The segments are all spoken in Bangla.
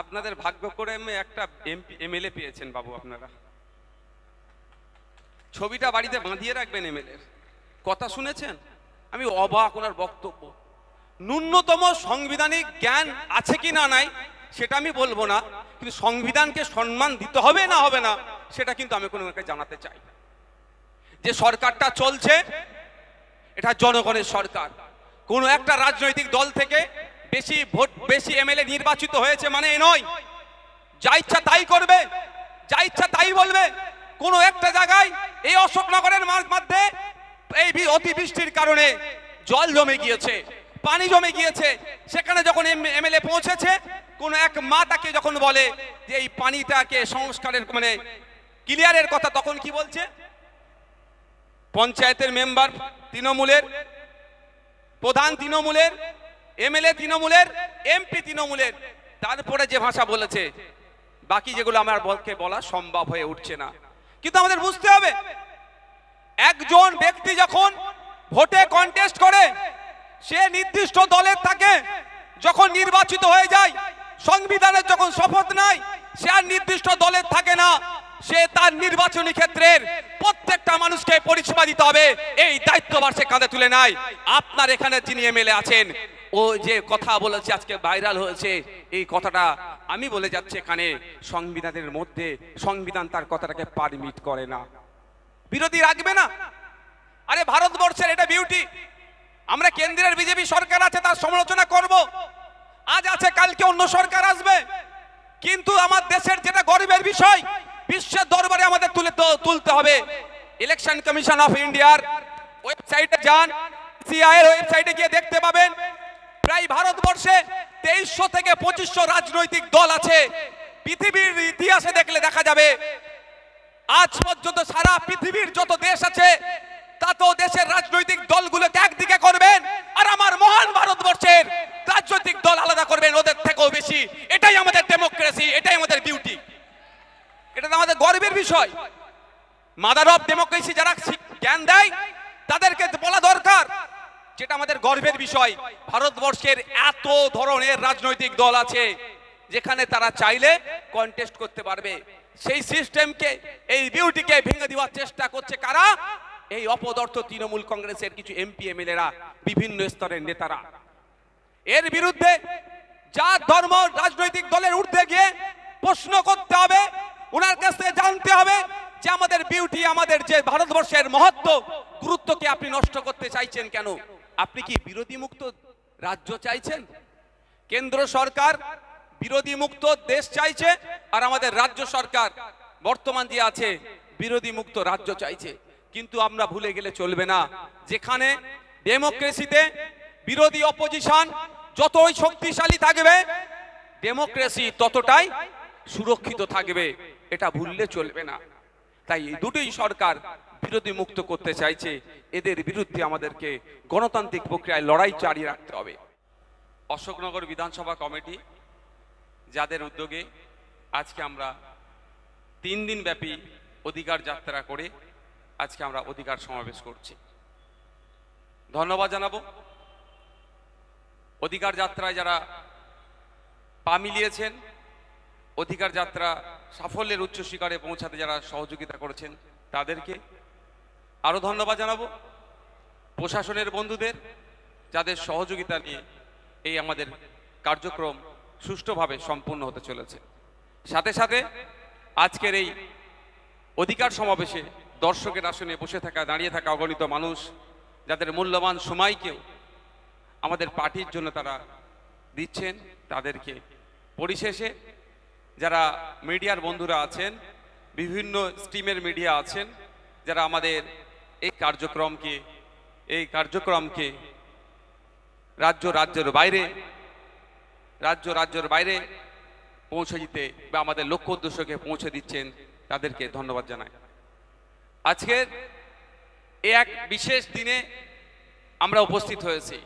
আপনাদের ভাগ্য করে একটা এমএলএ পেয়েছেন বাবু আপনারা। ছবিটা বাড়িতে বাঁধিয়ে রাখবেন এমএলএ কথা শুনেছেন? আমি অবাক ওনার বক্তব্য। ন্যূনতম সাংবিধানিক জ্ঞান আছে কি না নাই, সেটা আমি বলব না, কিন্তু সংবিধানকে সম্মান দিতে হবে না হবে না, সেটা কিন্তু আমি কোনো জানাতে চাই যে সরকারটা চলছে, এটা জনগণের সরকার। কোনো একটা রাজনৈতিক দল থেকে বেশি ভোট, বেশি এমএলএ নির্বাচিত হয়েছে মানে এ নয়। যা ইচ্ছা তাই করবে, যা ইচ্ছা তাই বলবে। কোনো একটা জায়গায় এই অশোকনগরের মধ্যে এই অতিবৃষ্টির কারণে জল জমে গিয়েছে, পানি জমে গিয়েছে। সেখানে যখন এমএলএ পৌঁছেছে, কোন এক মা তাকে যখন বলে যে এই পানিটাকে সংস্কারের মানে ক্লিয়ারের কথা তখন কি বলছে? পঞ্চায়েতের মেম্বার তৃণমূলের, প্রধান তৃণমূলের এমএলএ তৃণমূলের, এমপি তৃণমূলের, তারপরে যে ভাষা বলেছে, বাকি যেগুলো আমার বলকে বলা সম্ভব হয়ে উঠছে না। কিন্তু আমাদের বুঝতে হবে, একজন ব্যক্তি যখন ভোটে কন্টেস্ট করে, সে নির্দিষ্ট দলের থাকে, যখন নির্বাচিত হয়ে যায়, সংবিধানের যখন শপথ নাই সে আর নির্দিষ্ট দলের থাকে না। সে তার নির্বাচনী ক্ষেত্রের প্রত্যেকটা মানুষকে পরিষেবা দিতে হবে। এই দায়িত্বভার সে কাঁধে তুলে নাই আপনার এখানে যিনি এমএলএ আছেন, ও যে কথা বলেছে, আজকে ভাইরাল হয়েছে, এই কথাটা আমি বলে যাচ্ছি এখানে, সংবিধানের মধ্যে সংবিধান তার কথাটাকে পারমিট করে না। বিরোধী রাখবে না। আরে ভারতবর্ষের এটা বিউটি আমরা কেন্দ্রের বিজেপি সরকার আছে, তার সমালোচনা করব। আজ আছে, কালকে অন্য সরকার আসবে। কিন্তু আমার দেশের যেটা গরিবের বিষয় বিশ্বের দরবারে আমাদের তুলে তুলতে হবে। ইলেকশন কমিশন অফ ইন্ডিয়ার ওয়েবসাইটে যান সিআই এর ওয়েবসাইটে গিয়ে দেখতে পাবেন, প্রায় ভারতবর্ষে তেইশশো থেকে পঁচিশশো রাজনৈতিক দল আছে। পৃথিবীর ইতিহাসে দেখলে দেখা যাবে, আজ পর্যন্ত সারা পৃথিবীর যত দেশ আছে তত দেশের রাজনৈতিক দলগুলোকে একদিকে করবেন আর আমার মহান ভারতবর্ষের রাজনৈতিক দল আলাদা করবেন, ওদের থেকেও বেশি। এটাই আমাদের ডেমোক্রেসি এটাই আমাদের বিউটি এটা আমাদের গর্বের বিষয়। মাদার অফ ডেমোক্রেসি যারা জ্ঞান দেয়, তাদেরকে বলা দরকার। যেটা আমাদের গর্বের বিষয়। ভারতবর্ষের এত ধরনের রাজনৈতিক দল আছে, যেখানে তারা চাইলে কন্টেস্ট করতে পারবে। সেই সিস্টেমকে এই বিউটিকে ভেঙে দেওয়ার চেষ্টা করছে কারা? এই অপদর্থ তৃণমূল কংগ্রেসের কিছু এমপি এমএলএরা বিভিন্ন স্তরের নেতারা। এর বিরুদ্ধে যা ধর্ম, রাজনৈতিক দলের ঊর্ধ্বে গিয়ে প্রশ্ন করতে হবে ওনার কাছ থেকে জানতে হবে যে আমাদের বিউটি আমাদের যে ভারতবর্ষের মহত্ব, গুরুত্বকে আপনি নষ্ট করতে চাইছেন কেন? আপনি কি বিরোধী মুক্ত রাজ্য চাইছেন? কেন্দ্র সরকার বিরোধী মুক্ত দেশ চাইছে আর আমাদের রাজ্য সরকার বর্তমান যে আছে বিরোধী মুক্ত রাজ্য চাইছে। কিন্তু আমরা ভুলে গেলে চলবে না। যেখানে ডেমোক্রেসিতে বিরোধী অপোজিশন যতই শক্তিশালী থাকবে ডেমোক্রেসি ততটাই সুরক্ষিত থাকবে। এটা ভুললে চলবে না। তাই এই দুটোই সরকার বিরোধী মুক্ত করতে চাইছে। এদের বিরুদ্ধে আমাদেরকে গণতান্ত্রিক প্রক্রিয়ায় লড়াই চালিয়ে রাখতে হবে। অশোকনগর বিধানসভা কমিটি, যাদের উদ্যোগে আজকে আমরা তিন দিন ব্যাপী অধিকার যাত্রা করে আজকে আমরা অধিকার সমাবেশ করছি। ধন্যবাদ জানাব। অধিকার যাত্রায় যারা পা মিলিয়েছেন, অধিকার যাত্রা সাফল্যের উচ্চ শিখরে পৌঁছাতে যারা সহযোগিতা করেছেন তাদেরকে আরও ধন্যবাদ জানাব। প্রশাসনের বন্ধুদের যাদের সহযোগিতা নিয়ে এই আমাদের কার্যক্রম সুষ্ঠুভাবে সম্পূর্ণ হতে চলেছে। সাথে সাথে আজকের এই অধিকার সমাবেশে দর্শকের আসনে বসে থাকা, দাঁড়িয়ে থাকা অগণিত মানুষ, যাদের মূল্যবান সময়কেও আমাদের পার্টির জন্য তারা দিচ্ছেন, তাদেরকে পরিশেষে যারা মিডিয়ার বন্ধুরা আছেন, বিভিন্ন স্ট্রিমের মিডিয়া আছেন, যারা আমাদের এই কার্যক্রমকে এই কার্যক্রমকে রাজ্য রাজ্যের বাইরে, রাজ্য রাজ্যের বাইরে পৌঁছে দিতে বা আমাদের লক্ষ্য উদ্দেশ্যকে পৌঁছে দিচ্ছেন, তাদেরকে ধন্যবাদ জানাই। আজকের এই এক বিশেষ দিনে আমরা উপস্থিত হয়েছি।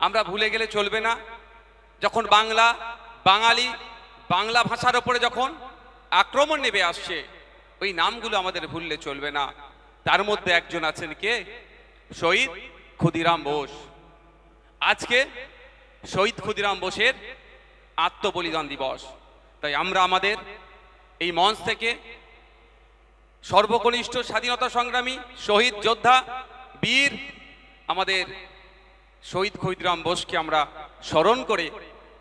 আমরা ভুলে গেলে চলবে না। যখন বাংলা, বাঙালি বাংলা ভাষার ওপরে যখন আক্রমণ নেমে আসছে, ওই নামগুলো আমাদের ভুললে চলবে না। তার মধ্যে একজন আছেন কে? শহীদ ক্ষুদিরাম বোস। আজকে শহীদ ক্ষুদিরাম বোসের আত্মবলিদান দিবস। তাই আমরা আমাদের এই মঞ্চ থেকে সর্বকনিষ্ঠ স্বাধীনতা সংগ্রামী শহীদ যোদ্ধা বীর আমাদের শহীদ ক্ষুদিরাম বোসকে আমরা স্মরণ করে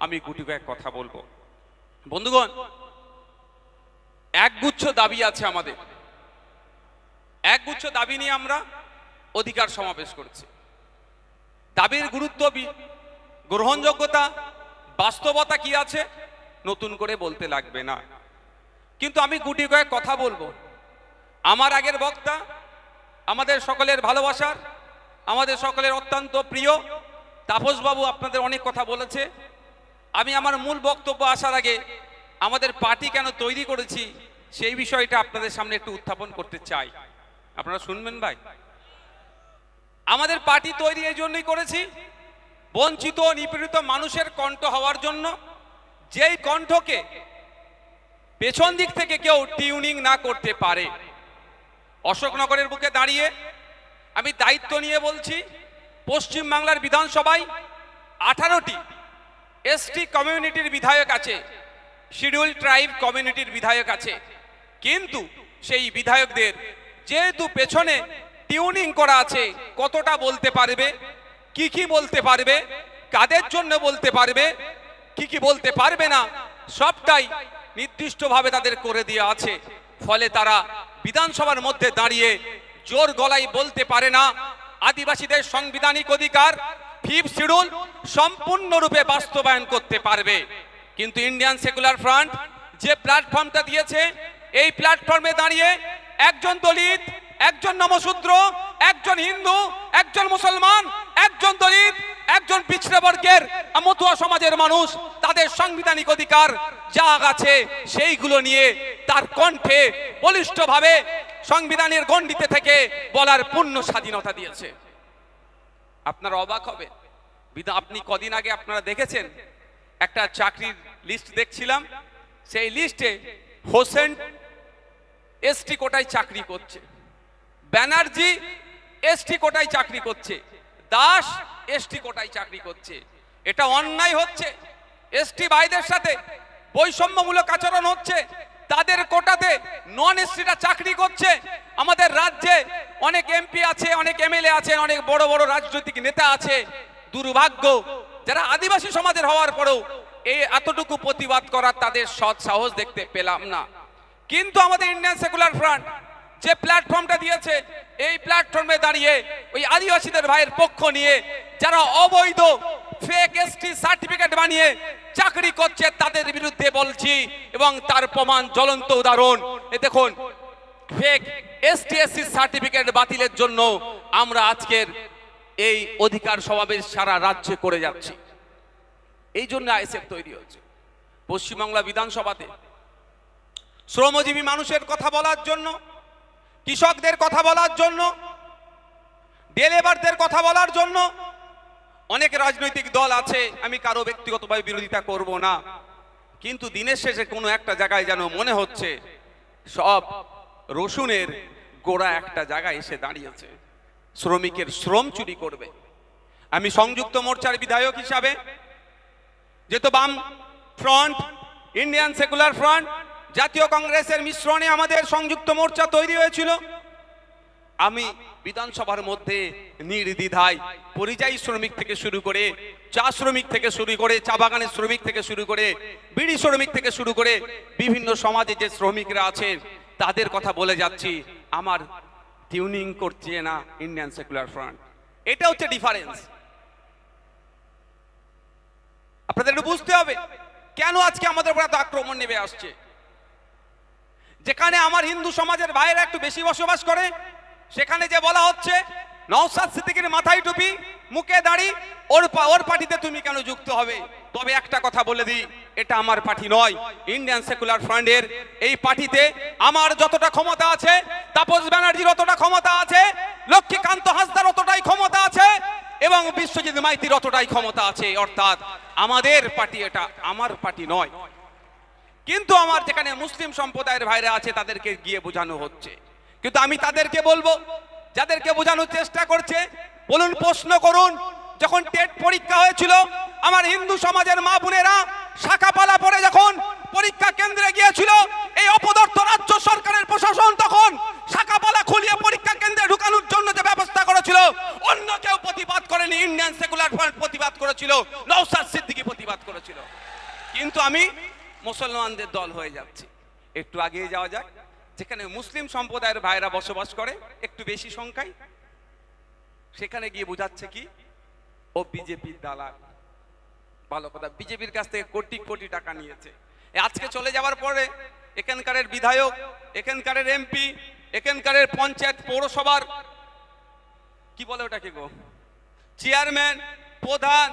আমি গুটি কয়েক কথা বলব। বন্ধুগণ, একগুচ্ছ দাবি আছে আমাদের। একগুচ্ছ দাবি নিয়ে আমরা অধিকার সমাবেশ করছি। দাবির গুরুত্ব গ্রহণযোগ্যতা, বাস্তবতা কি আছে নতুন করে বলতে লাগবে না। কিন্তু আমি গুটি কয়েক কথা বলব। আমার আগের বক্তা, আমাদের সকলের ভালোবাসার, আমাদের সকলের অত্যন্ত প্রিয় তাপসবাবু আপনাদের অনেক কথা বলেছে। আমি আমার মূল বক্তব্য আসার আগে আমাদের পার্টি কেন তৈরি করেছি সেই বিষয়টা আপনাদের সামনে একটু উত্থাপন করতে চাই। আপনারা শুনবেন ভাই? আমাদের পার্টি তৈরি এই জন্যই করেছি, বঞ্চিত নিপীড়িত মানুষের কণ্ঠ হওয়ার জন্য। যেই কণ্ঠকে পেছন দিক থেকে কেউ টিউনিং না করতে পারে। অশোকনগরের বুকে দাঁড়িয়ে আমি দায়িত্ব নিয়ে বলছি পশ্চিম বাংলার বিধানসভায় আঠারোটি এসটি কমিউনিটির বিধায়ক আছে শিডিউল ট্রাইব কমিউনিটির বিধায়ক আছে। কিন্তু সেই বিধায়কদের যেহেতু পেছনে টিউনিং করা আছে, কতটা বলতে পারবে, কি কি বলতে পারবে, কাদের জন্য বলতে পারবে, কি কি বলতে পারবে না, সবটাই নির্দিষ্টভাবে তাদের করে দেওয়া আছে। ফলে তারা বিধানসভার মধ্যে দাঁড়িয়ে জোর গলায় বলতে পারে না। আদিবাসীদের সাংবিধানিক অধিকার ফিফ শিডিউল সম্পূর্ণরূপে বাস্তবায়ন করতে পারবে। কিন্তু ইন্ডিয়ান সেকুলার ফ্রন্ট যে প্ল্যাটফর্মটা দিয়েছে, এই প্ল্যাটফর্মে দাঁড়িয়ে একজন দলিত, একজন নমশূদ্র, একজন হিন্দু, একজন মুসলমান, একজন দলিত, একজন পিছড়ে বর্গের মতুয়া সমাজের মানুষ, তাদের সাংবিধানিক অধিকার যা আছে, সেইগুলো নিয়ে তার কণ্ঠে বলিষ্ঠভাবে সংবিধানের গণ্ডিতে থেকে বলার পূর্ণ স্বাধীনতা দিয়েছে। আপনারা অবাক হবে বিধা- আপনি কদিন আগে আপনারা দেখেছেন, একটা চাকরির লিস্ট দেখছিলাম, সেই লিস্টে হোসেন এসটি কোটায় চাকরি করছে, ব্যানার্জি এসটি কোটায় চাকরি করছে, দাস এসটি কোটায় চাকরি করছে। এটা অন্যায় হচ্ছে এসটি ভাইদের সাথে বৈষম্যমূলক আচরণ হচ্ছে, তাদের কোটাতে নন এসটিরা চাকরি করছে। আমাদের রাজ্যে অনেক এমপি আছে, অনেক এমএলএ আছেন অনেক বড় বড় রাজনৈতিক নেতা আছে। দুর্ভাগ্য, যারা আদিবাসী সমাজের হওয়ার পরেও এই এতটুকু প্রতিবাদ করার তাদের সৎ সাহস দেখতে পেলাম না। কিন্তু আমাদের ইন্ডিয়ান সেকুলার ফ্রন্ট যে প্ল্যাটফর্মটা দিয়েছে, এই প্ল্যাটফর্মে দাঁড়িয়ে ওই আদিবাসীদের ভাইয়ের পক্ষ নিয়ে যারা অবৈধ ফেক এসটি সার্টিফিকেট বানিয়ে চাকরি করছে তাদের বিরুদ্ধে বলছি এবং তার প্রমাণ জ্বলন্ত উদাহরণ। এ দেখুন ফেক এসটি এসসি সার্টিফিকেট বাতিলের জন্য আমরা আজকের এই অধিকার সমাবেশ সারা রাজ্যে করে যাচ্ছে। এই জন্য আইএসএফ তৈরি হয়েছে। পশ্চিমবাংলা বিধানসভাতে শ্রমজীবী মানুষের কথা বলার জন্য, কৃষকদের কথা বলার জন্য, ডেলেবারদের কথা বলার জন্য অনেক রাজনৈতিক দল আছে, আমি কারও ব্যক্তিগতভাবে বিরোধিতা করব না। কিন্তু দিনের শেষে কোনো একটা জায়গায় যেন মনে হচ্ছে, সব রসুনের গোড়া একটা জায়গায় এসে দাঁড়িয়েছে। শ্রমিকের শ্রম চুরি করবে। আমি সংযুক্ত মোর্চার বিধায়ক হিসাবে যেহেতু বাম ফ্রন্ট, ইন্ডিয়ান সেকুলার ফ্রন্ট, জাতীয় কংগ্রেসের মিশ্রণে আমাদের সংযুক্ত মোর্চা তৈরি হয়েছিল। আমি বিধানসভার মধ্যে নির্দ্বিধায় পরিযায়ী শ্রমিক থেকে শুরু করে চা শ্রমিক থেকে শুরু করে, চা বাগানের শ্রমিক থেকে শুরু করে, বিড়ি শ্রমিক থেকে শুরু করে বিভিন্ন সমাজে যে শ্রমিকরা আছেন, তাদের কথা বলে যাচ্ছি। আমার টিউনিং করছে না ইন্ডিয়ান সেকুলার ফ্রন্ট এটা হচ্ছে ডিফারেন্স আপনাদের একটু বুঝতে হবে, কেন আজকে আমাদের উপর এত আক্রমণ নেমে আসছে? যেখানে আমার হিন্দু সমাজের ভাইয়েরা একটু বেশি বসবাস করে, সেখানে যে বলা হচ্ছে নওসাদ সিদ্দিকের মাথায় টুপি, মুখে দাড়ি, ওর ওর পার্টিতে তুমি কেন যুক্ত হবে? তবে একটা কথা বলে দিই এটা আমার পার্টি নয়। ইন্ডিয়ান সেকুলার ফ্রন্টের এই পার্টিতে আমার যতটা ক্ষমতা আছে, তাপস ব্যানার্জির অতটা ক্ষমতা আছে, লক্ষ্মীকান্ত হাসদার অতটাই ক্ষমতা আছে, এবং বিশ্বজিৎ মাইতির অতটাই ক্ষমতা আছে, অর্থাৎ আমাদের পার্টি এটা আমার পার্টি নয়। কিন্তু আমার যেখানে মুসলিম সম্প্রদায়ের ভাইরা আছে, তাদেরকে গিয়ে বোঝানো হচ্ছে। কিন্তু আমি তাদেরকে বলব, যাদেরকে বোঝানোর চেষ্টা করছে, বলুন, প্রশ্ন করুন যখন টেট পরীক্ষা হয়েছিল, আমার হিন্দু সমাজের মা বোনেরা শাখাপালা পরে যখন পরীক্ষা কেন্দ্রে গিয়েছিল, এই অপদর্থ রাজ্য সরকারের প্রশাসন তখন শাখাপালা খুলিয়ে পরীক্ষা কেন্দ্রে ঢুকানোর জন্য যে ব্যবস্থা করেছিল, অন্য কেউ প্রতিবাদ করেনি ইন্ডিয়ান সেকুলার ফ্রন্ট প্রতিবাদ করেছিল নৌসাদ সিদ্দিকি প্রতিবাদ করেছিল। কিন্তু আমি মুসলমানদের দল হয়ে যাচ্ছি। একটু আগিয়ে যাওয়া যাক, যেখানে মুসলিম সম্প্রদায়ের ভাইরা বসবাস করে, একটু বেশি সংখ্যায়, সেখানে গিয়ে বোঝাচ্ছে কি ও বিজেপির দালাল। ভালো কথা, বিজেপির কাছ থেকে কোটি কোটি টাকা নিয়েছে। আজকে চলে যাওয়ার পরে এখানকারের বিধায়ক, এখানকারের এমপি, এখানকারের পঞ্চায়েত পৌরসভার, কি বলে ওটাকে গো? চেয়ারম্যান, প্রধান